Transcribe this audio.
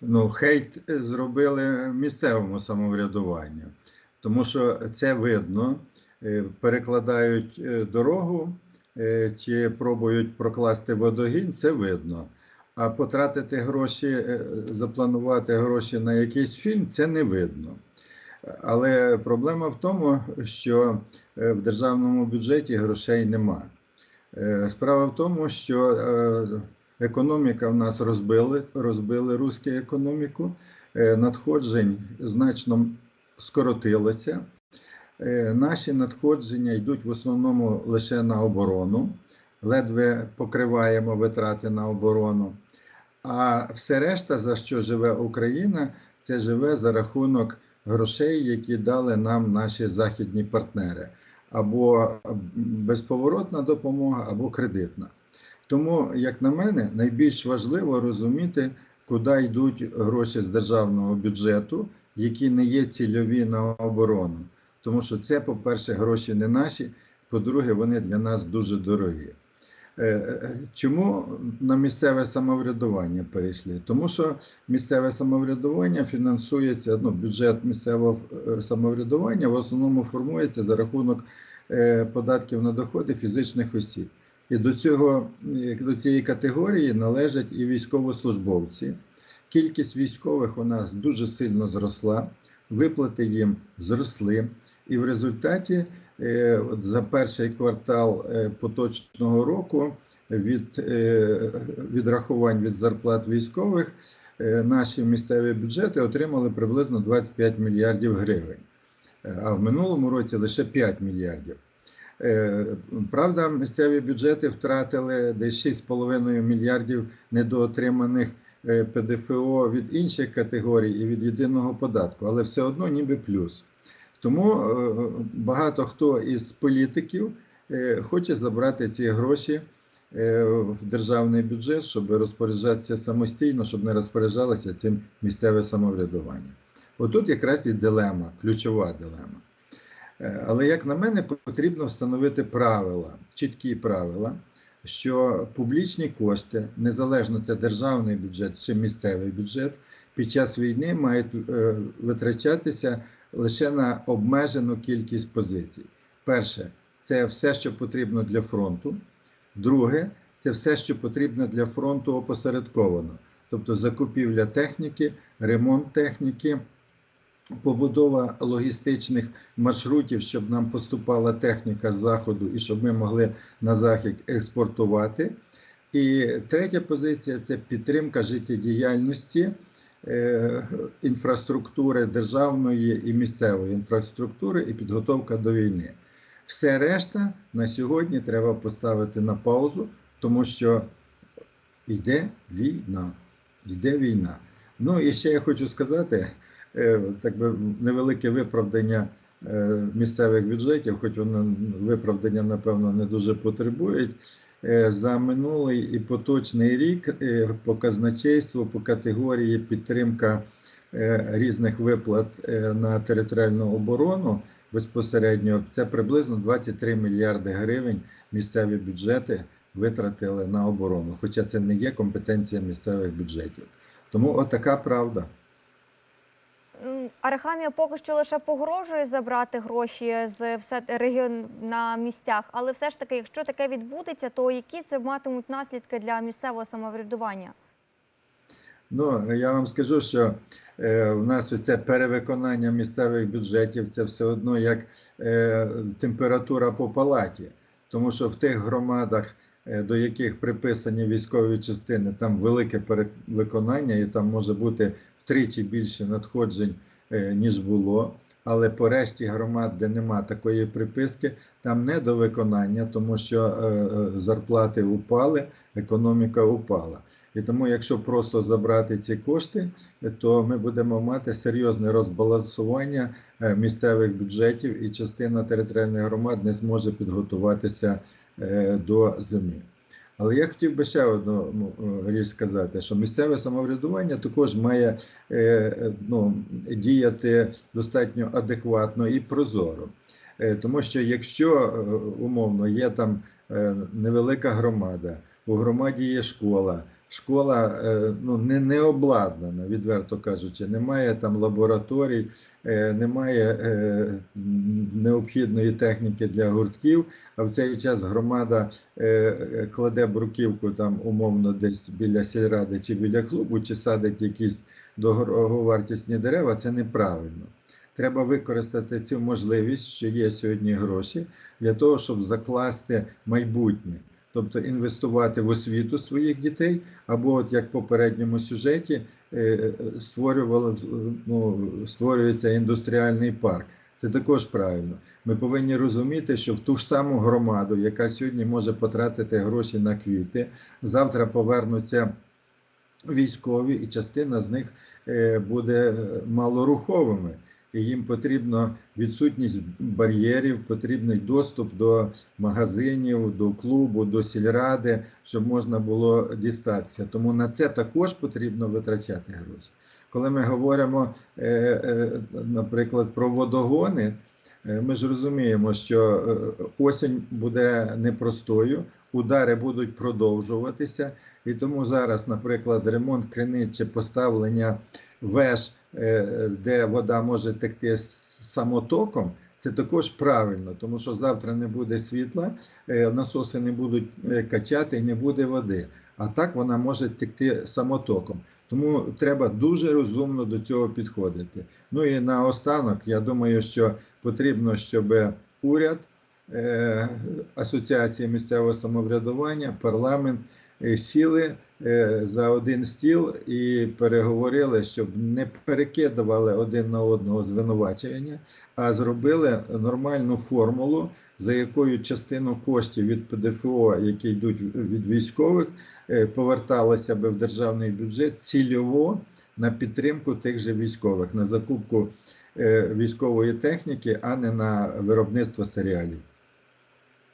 ну, хейт зробили місцевому самоврядуванню, тому що це видно, е, перекладають е, дорогу е, чи пробують прокласти водогін, це видно. А потратити гроші, запланувати гроші на якийсь фільм, це не видно. Але проблема в тому, що в державному бюджеті грошей нема. Справа в тому, що економіка в нас розбили, розбили руську економіку, е, надходжень значно скоротилося. Е, Наші надходження йдуть в основному лише на оборону, ледве покриваємо витрати на оборону. А все решта, за що живе Україна, це живе за рахунок грошей, які дали нам наші західні партнери, або безповоротна допомога, або кредитна. Тому, як на мене, найбільш важливо розуміти, куди йдуть гроші з державного бюджету, які не є цільові на оборону. Тому що це, по-перше, гроші не наші, по-друге, вони для нас дуже дорогі. Е, е, Чому на місцеве самоврядування перейшли? Тому що місцеве самоврядування фінансується, ну, бюджет місцевого е, самоврядування в основному формується за рахунок е, податків на доходи фізичних осіб. І до, цього, до цієї категорії належать і військовослужбовці. Кількість військових у нас дуже сильно зросла, виплати їм зросли. І в результаті е, от за перший квартал е, поточного року від е, відрахувань від зарплат військових наші місцеві бюджети отримали приблизно 25 мільярдів гривень, а в минулому році лише 5 мільярдів. Е, Правда, місцеві бюджети втратили десь 6,5 мільярдів недоотриманих е, ПДФО від інших категорій і від єдиного податку, але все одно ніби плюс. Тому е, багато хто із політиків хоче забрати ці гроші в державний бюджет, щоб розпоряджатися самостійно, щоб не розпоряджалося цим місцеве самоврядування. Отут якраз і дилема, ключова дилема. Е, Але, як на мене, потрібно встановити правила, чіткі правила, що публічні кошти, незалежно це державний бюджет чи місцевий бюджет, під час війни мають е, витрачатися лише на обмежену кількість позицій. Перше, це все, що потрібно для фронту. Друге, це все, що потрібно для фронту опосередковано, тобто закупівля техніки, ремонт техніки, побудова логістичних маршрутів, щоб нам поступала техніка з заходу і щоб ми могли на захід експортувати. І третя позиція це підтримка життєдіяльності е, інфраструктури державної і місцевої інфраструктури і підготовка до війни. Все решта на сьогодні треба поставити на паузу, тому що йде війна. Йде війна. Ну і ще я хочу сказати, так би невелике виправдання е, місцевих бюджетів, хоч воно виправдання, напевно, не дуже потребують. Е, За минулий і поточний рік е, по казначейству, по категорії підтримка е, різних виплат е, на територіальну оборону безпосередньо це приблизно 23 мільярди гривень місцеві бюджети витратили на оборону, хоча це не є компетенція місцевих бюджетів. Тому отака правда. Арахамія поки що лише погрожує забрати гроші з все регіон на місцях, але все ж таки, якщо таке відбудеться, то які це матимуть наслідки для місцевого самоврядування? Ну, я вам скажу, що е, в нас це перевиконання місцевих бюджетів це все одно як е, температура по палаті, тому що в тих громадах, е, до яких приписані військові частини, там велике перевиконання, і там може бути втричі більше надходжень, ніж було. Але по решті громад, де нема такої приписки, там не до виконання, тому що е, е, зарплати упали, економіка упала. І тому, якщо просто забрати ці кошти, то ми будемо мати серйозне розбалансування е, місцевих бюджетів, і частина територіальних громад не зможе підготуватися е, до зими. Але я хотів би ще одну ну, е, річ сказати, що місцеве самоврядування також має е, е, ну, діяти достатньо адекватно і прозоро. Тому що якщо умовно є там невелика громада, у громаді є школа, школа е, ну, не, не обладнана, відверто кажучи, немає там лабораторій, е, немає е, необхідної техніки для гуртків, а в цей час громада кладе бруківку там умовно десь біля сільради чи біля клубу, чи садить якісь дороговартісні дерева, це неправильно. Треба використати цю можливість, що є сьогодні гроші, для того, щоб закласти майбутнє, тобто інвестувати в освіту своїх дітей, або, от як в попередньому сюжеті, е, створювало, ну, створюється індустріальний парк. Це також правильно. Ми повинні розуміти, що в ту ж саму громаду, яка сьогодні може потратити гроші на квіти, завтра повернуться військові, і частина з них е, буде малоруховими. І їм потрібна відсутність бар'єрів, потрібний доступ до магазинів, до клубу, до сільради, щоб можна було дістатися. Тому на це також потрібно витрачати гроші. Коли ми говоримо, е, е, наприклад, про водогони, е, ми ж розуміємо, що осінь буде непростою, удари будуть продовжуватися, і тому зараз, наприклад, ремонт криниць поставлення веж, е, де вода може текти самотоком, це також правильно, тому що завтра не буде світла, е, насоси не будуть е, качати і не буде води. А так вона може текти самотоком. Тому треба дуже розумно до цього підходити. Ну і наостанок, я думаю, що потрібно, щоб уряд, асоціації місцевого самоврядування, парламент сіли е, за один стіл і переговорили, щоб не перекидували один на одного звинувачення, а зробили нормальну формулу, за якою частину коштів від ПДФО, які йдуть від військових, е, поверталася би в державний бюджет цільово на підтримку тих же військових, на закупку е, військової техніки, а не на виробництво серіалів.